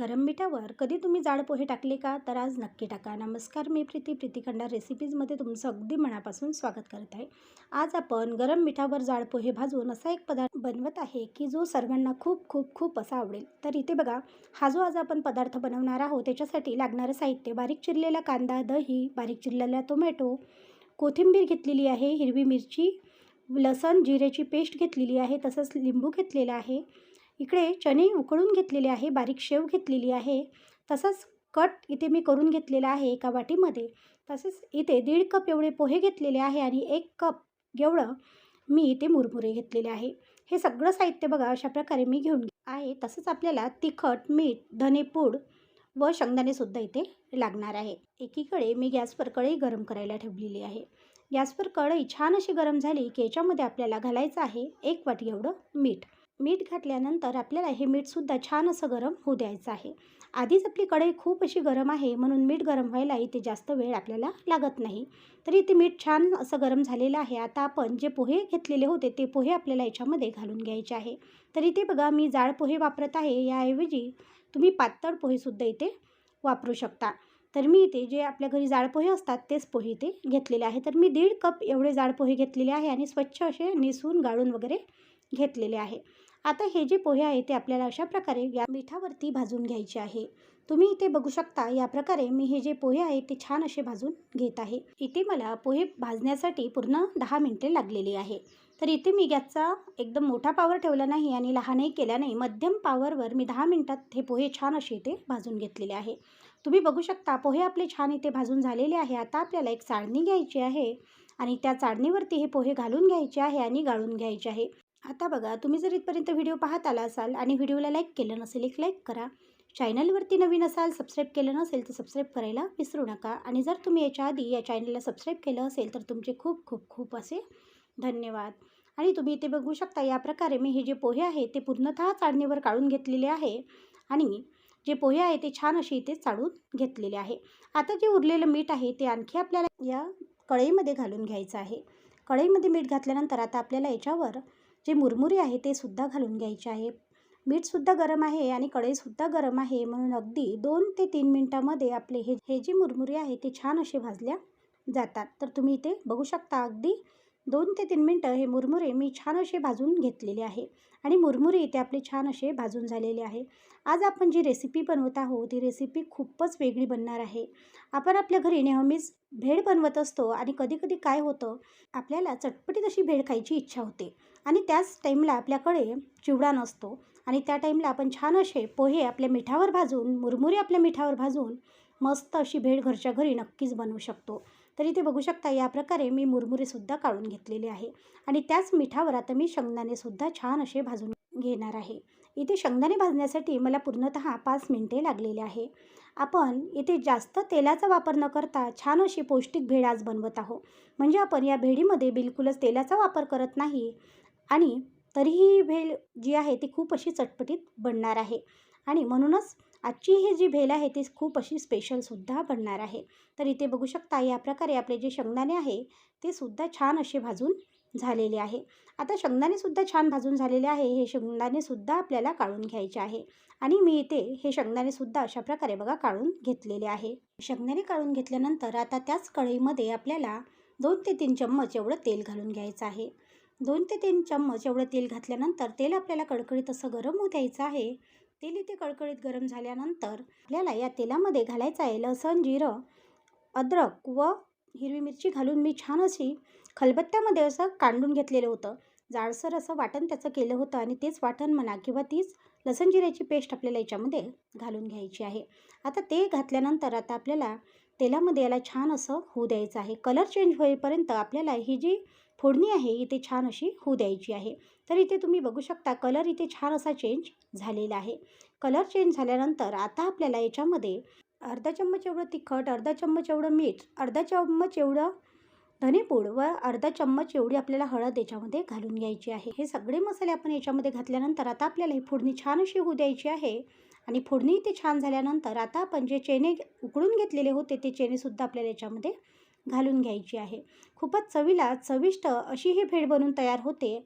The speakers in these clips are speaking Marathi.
गरम मिठावर कधी तुम्ही जाड पोहे टाकले का? तर आज नक्की टाका. नमस्कार मी प्रीती. प्रीतीखंडा रेसिपीजमध्ये तुमचं अगदी मनापासून स्वागत करत आहे. आज आपण गरम मिठावर जाड पोहे भाजून असा एक पदार्थ बनवत आहे की जो सर्वांना खूप खूप खूप असा आवडेल. तर इथे बघा हा जो आज आपण पदार्थ बनवणार आहोत त्याच्यासाठी लागणारं साहित्य बारीक चिरलेला कांदा दही बारीक चिरलेला टोमॅटो कोथिंबीर घेतलेली आहे हिरवी मिरची लसण जिऱ्याची पेस्ट घेतलेली आहे तसंच लिंबू घेतलेला आहे. इकडे चणे उकळून घेतलेले आहे बारीक शेव घेतलेली आहे. तसंच कट इथे मी करून घेतलेला आहे एका वाटीमध्ये. तसेच इथे दीड कप एवढे पोहे घेतलेले आहे आणि एक कप एवढं मी इथे मुरमुरे घेतलेले आहे. हे सगळं साहित्य बघा अशा प्रकारे मी घेऊन आहे. तसंच आपल्याला तिखट मीठ धनेपूड व शेंगदाणेसुद्धा इथे लागणार आहे. एकीकडे मी गॅसवर कढई गरम करायला ठेवलेली आहे. गॅसवर कढई छान अशी गरम झाली की याच्यामध्ये आपल्याला घालायचं आहे एक वाटी एवढं मीठ. मीठ घातल्यानंतर आपल्याला हे मीठसुद्धा छान असं गरम होऊ द्यायचं आहे. आधीच आपली कढई खूप अशी गरम आहे म्हणून मीठ गरम व्हायला इथे जास्त वेळ आपल्याला लागत नाही. तरी इथे मीठ छान असं गरम झालेलं आहे. आता आपण जे पोहे घेतलेले होते ते पोहे आपल्याला याच्यामध्ये घालून घ्यायचे आहे. तर इथे बघा मी जाड पोहे वापरत आहे. याऐवजी तुम्ही पातळ पोहेसुद्धा इथे वापरू शकता. तर मी इथे जे आपल्या घरी जाड पोहे असतात तेच पोहे इथे घेतलेले आहे. तर मी दीड कप एवढे जाड पोहे घेतलेले आहे आणि स्वच्छ असे निसून गाळून वगैरे घेतलेले आहे. आता हे जे पोहे आहे ते आपल्याला अशा प्रकारे या मिठावरती भाजून घ्यायचे आहे. तुम्ही इथे बघू शकता या प्रकारे मी हे जे पोहे आहे ते छान असे भाजून घेत आहे. इथे मला पोहे भाजण्यासाठी पूर्ण दहा मिनटे लागलेली आहे. तर इथे मी गॅसचा एकदम मोठा पावर ठेवला नाही आणि लहानही केला नाही. मध्यम पावरवर मी दहा मिनटात हे पोहे छान असे इथे भाजून घेतलेले आहे. तुम्ही बघू शकता पोहे आपले छान इथे भाजून झालेले आहे. आता आपल्याला एक चाळणी घ्यायची आहे आणि त्या चाळणीवरती हे पोहे घालून घ्यायचे आहे आणि गाळून घ्यायचे आहे. आता बघा तुम्ही जर इथपर्यंत व्हिडिओ पाहत आला असाल आणि व्हिडिओला लाईक केलं नसेल एक लाईक करा. चॅनलवरती नवीन असाल सबस्क्राईब केलं नसेल तर सबस्क्राईब करायला विसरू नका. आणि जर तुम्ही याच्या आधी या चॅनलला सबस्क्राईब केलं असेल तर तुमचे खूप खूप खूप असे धन्यवाद. आणि तुम्ही इथे बघू शकता या प्रकारे मी हे जे पोहे आहे ते पूर्णतः चाळणीवर काढून घेतलेले आहे. आणि जे पोहे आहे ते छान असे इथे चाळून घेतलेले आहे. आता जे उरलेलं मीठ आहे ते आणखी आपल्याला या कढईमध्ये घालून घ्यायचं आहे. कढईमध्ये मीठ घातल्यानंतर आता आपल्याला याच्यावर जे मुरमुरे आहे ते सुद्धा घालून घ्यायचे आहे. मीठसुद्धा गरम आहे आणि कढईसुद्धा गरम आहे म्हणून अगदी दोन ते तीन मिनटामध्ये आपले हे हे जे मुरमुरे आहे ते छान असे भाजल्या जातात. तर तुम्ही इथे बघू शकता अगदी दोन ते तीन मिनटं हे मुरमुरे मी छान असे भाजून घेतलेले आहे. आणि मुरमुरे इथे आपले छान असे भाजून झालेले आहे. आज आपण जी रेसिपी बनवत आहोत ती रेसिपी खूपच वेगळी बनणार आहे. आपण आपल्या घरी नेहमीच भेळ बनवत असतो आणि कधीकधी काय होतं आपल्याला चटपटीत अशी भेळ खायची इच्छा होते. आणि त्याच टाईमला आपल्याकडे चिवडा नसतो. आणि त्या टाईमला आपण छान असे पोहे आपल्या मिठावर भाजून मुरमुरे आपल्या मिठावर भाजून मस्त अशी भेळ घरच्या घरी नक्कीच बनवू शकतो. तर इथे बघू शकता या प्रकारे मी मुरमुरेसुद्धा काढून घेतलेले आहे. आणि त्याच मिठावर आता मी शेंगदाणेसुद्धा छान असे भाजून घेणार आहे. इथे शेंगदाणे भाजण्यासाठी मला पूर्णतः पाच मिनटे लागलेले आहे. आपण इथे जास्त तेलाचा वापर न करता छान अशी पौष्टिक भेळ आज बनवत आहोत. म्हणजे आपण या भेळीमध्ये बिलकुलच तेलाचा वापर करत नाही आणि तरीही भेळ जी आहे ती खूप अशी चटपटीत बनणार आहे. आणि म्हणूनच आजची ही जी भेल आहे ती खूप अशी स्पेशलसुद्धा बनणार आहे. तर इथे बघू शकता या प्रकारे आपले जे शेंगदाणे आहे ते सुद्धा छान असे भाजून झालेले आहे. आता शेंगदाणेसुद्धा छान भाजून झालेले आहे हे शेंगदाणेसुद्धा आपल्याला काढून घ्यायचे आहे. आणि मी इथे हे शेंगदाणेसुद्धा अशा प्रकारे बघा काढून घेतलेले आहे. शेंगदाणे काढून घेतल्यानंतर आता त्याच कढईमध्ये आपल्याला दोन ते तीन चम्मच एवढं तेल घालून घ्यायचं आहे. दोन ते तीन चम्मच एवढं तेल घातल्यानंतर तेल आपल्याला कडकडीत असं गरम होऊ द्यायचं आहे. तेल इथे कडकडीत गरम झाल्यानंतर आपल्याला या तेलामध्ये घालायचं आहे लसण जिरं अद्रक व हिरवी मिरची घालून मी छान अशी खलबत्त्यामध्ये असं कांडून घेतलेलं होतं. जाडसर असं वाटण त्याचं केलं होतं आणि तेच वाटण म्हणा किंवा तीच लसण जिऱ्याची पेस्ट आपल्याला याच्यामध्ये घालून घ्यायची आहे. आता ते घातल्यानंतर आता आपल्याला तेलामध्ये याला छान असं होऊ द्यायचं आहे. कलर चेंज होईपर्यंत आपल्याला ही जी फोडणी आहे इथे छान अशी होऊ द्यायची आहे. तर इथे तुम्ही बघू शकता कलर इथे छान असा चेंज झालेला आहे. कलर चेंज झाल्यानंतर आता आपल्याला याच्यामध्ये अर्धा चम्मच एवढं तिखट अर्धा चम्मच एवढं मीठ अर्धा चम्मच एवढं धनेपूड व अर्धा चम्मच एवढी आपल्याला हळद याच्यामध्ये घालून घ्यायची आहे. हे सगळे मसाले आपण याच्यामध्ये घातल्यानंतर आता आपल्याला ही फोडणी छान अशी होऊ द्यायची आहे. आणि फोडणी इथे छान झाल्यानंतर आता आपण जे चेने उकळून घेतलेले होते ते चेनेसुद्धा आपल्याला याच्यामध्ये घालून घ्यायची आहे. खूपच चवीला चविष्ट अशी ही भेळ बनून तयार होते.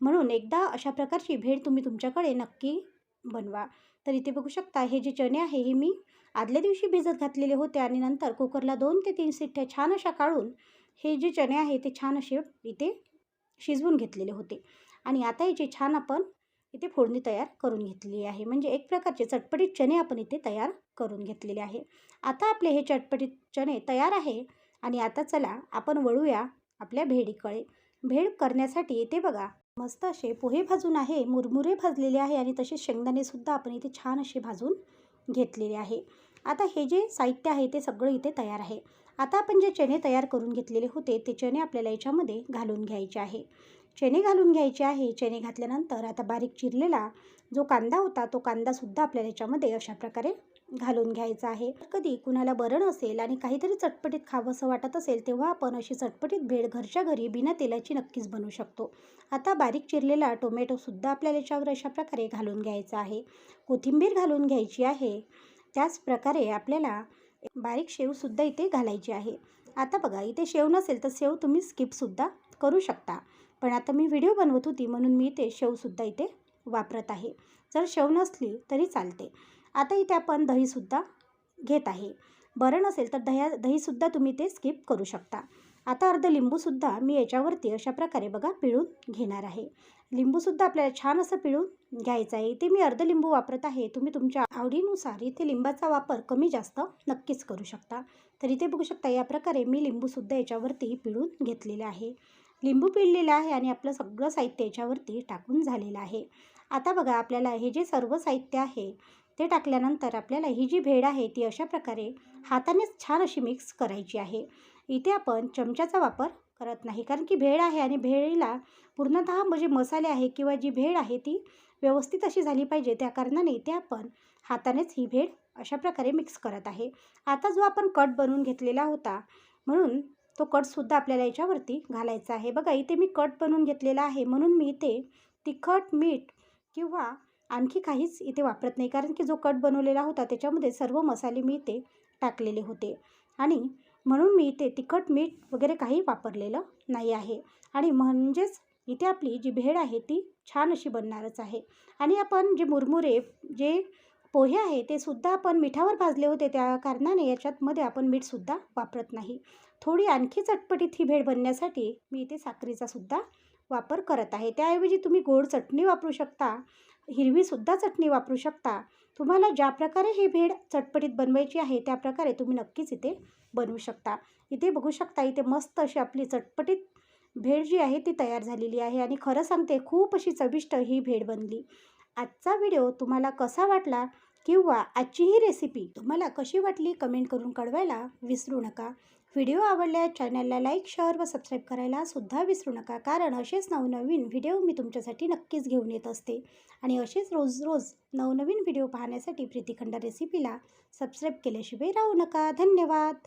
म्हणून एकदा अशा प्रकारची भेळ तुम्ही तुमच्याकडे नक्की बनवा. तर इथे बघू शकता हे जे चणे आहे हे मी आदल्या दिवशी भिजत घातलेले होते आणि नंतर कुकरला दोन ते तीन सिट्ट्या छान अशा काढून हे जे चणे आहे ते छान असे इथे शिजवून घेतलेले होते. आणि आता याची छान आपण इथे फोडणी तयार करून घेतलेली आहे. म्हणजे एक प्रकारचे चटपटीत चणे आपण इथे तयार करून घेतलेले आहे. आता आपले हे चटपटीत चणे तयार आहे. आणि आता चला आपण वळूया आपल्या भेडीकडे. भेड करण्यासाठी येते बघा. मस्त असे पोहे भाजून आहे मुरमुरे भाजलेले आहे आणि तसेच शेंगदाणेसुद्धा आपण इथे छान असे भाजून घेतलेले आहे. आता हे जे साहित्य आहे ते सगळं इथे तयार आहे. आता आपण जे चणे तयार करून घेतलेले होते ते चणे आपल्याला याच्यामध्ये घालून घ्यायचे आहे. चणे घालून घ्यायचे आहे. चणे घातल्यानंतर आता बारीक चिरलेला जो कांदा होता तो कांदासुद्धा आपल्याला याच्यामध्ये अशा प्रकारे घालून घ्यायचा आहे. कधी कुणाला बरं नसेल आणि काहीतरी चटपटीत खावंसं वाटत असेल तेव्हा आपण अशी चटपटीत भेळ घरच्या घरी बिना तेलाची नक्कीच बनवू शकतो. आता बारीक चिरलेला टोमॅटोसुद्धा आपल्याला याच्यावर अशा प्रकारे घालून घ्यायचा आहे. कोथिंबीर घालून घ्यायची आहे. त्याच प्रकारे आपल्याला बारीक शेवसुद्धा इथे घालायची आहे. आता बघा इथे शेव नसेल तर शेव तुम्ही स्किपसुद्धा करू शकता. पण आता मी व्हिडिओ बनवत होती म्हणून मी ते शेवसुद्धा इथे वापरत आहे. जर शेव नसली तरी चालते. आता इथे आपण दहीसुद्धा घेत आहे. बरं नसेल तर दह्या दहीसुद्धा तुम्ही ते स्किप करू शकता. आता अर्ध लिंबूसुद्धा मी याच्यावरती अशा प्रकारे बघा पिळून घेणार आहे. लिंबूसुद्धा आपल्याला छान असं पिळून घ्यायचं आहे. इथे मी अर्ध लिंबू वापरत आहे. तुम्ही तुमच्या आवडीनुसार इथे लिंबाचा वापर कमी जास्त नक्कीच करू शकता. तर इथे बघू शकता या प्रकारे मी लिंबूसुद्धा याच्यावरती पिळून घेतलेले आहे. लिंबू पिळलेलं आहे आणि आपलं सगळं साहित्य याच्यावरती टाकून झालेलं आहे. आता बघा आपल्याला हे जे सर्व साहित्य आहे ते टाकल्यानंतर आपल्याला ही जी भेड आहे ती अशा प्रकारे हातानेच छान अशी मिक्स करायची आहे. इथे आपण चमच्याचा वापर करत नाही कारण की भेळ आहे आणि भेळीला पूर्णतः म्हणजे मसाले आहे किंवा जी भेळ आहे ती व्यवस्थित अशी झाली पाहिजे. त्या कारणाने इथे आपण हातानेच ही भेळ अशा प्रकारे मिक्स करत आहे. आता जो आपण कट बनवून घेतलेला होता म्हणून तो कटसुद्धा आपल्याला याच्यावरती घालायचा आहे. बघा इथे मी कट बनवून घेतलेला आहे. म्हणून मी इथे तिखट मीठ किंवा आणखी काहीच इथे वापरत नाही. कारण की जो कट बनवलेला होता त्याच्यामध्ये सर्व मसाले मी इथे टाकलेले होते. आणि म्हणून मी इथे तिखट मीठ वगैरे काही वापरलेलं नाही आहे. आणि म्हणजेच इथे आपली जी भेळ आहे ती छान अशी बनणारच आहे. आणि आपण जे मुरमुरे जे पोहे आहे ते सुद्धा आपण मिठावर भाजले होते. त्या कारणाने याच्यातमध्ये आपण मीठसुद्धा वापरत नाही. थोडी आणखी चटपटीत ही भेळ बनण्यासाठी मी इथे साखरेचा सुद्धा वापर करत आहे. त्याऐवजी तुम्ही गोड चटणी वापरू शकता हिरवीसुद्धा चटणी वापरू शकता. तुम्हाला ज्या प्रकारे ही भेळ चटपटीत बनवायची आहे त्या प्रकारे तुम्ही नक्कीच इथे बनवू शकता. इथे बघू शकता इथे मस्त अशी आपली चटपटीत भेळ जी आहे ती तयार झालेली आहे. आणि खरं सांगते खूप अशी चविष्ट ही भेळ बनली. आजचा व्हिडिओ तुम्हाला कसा वाटला? किंवा आजची ही रेसिपी तुम्हाला कशी वाटली कमेंट करून कळवायला विसरू नका. व्हिडिओ आवडल्यास चॅनलला लाईक शेअर व सबस्क्राईब करायला सुद्धा विसरू नका. कारण असेच नवनवीन व्हिडिओ मी तुमच्यासाठी नक्कीच घेऊन येत असते. आणि असेच रोज रोज नवनवीन व्हिडिओ पाहण्यासाठी प्रीतिखंड रेसिपीला सबस्क्राईब केल्याशिवाय राहू नका. धन्यवाद.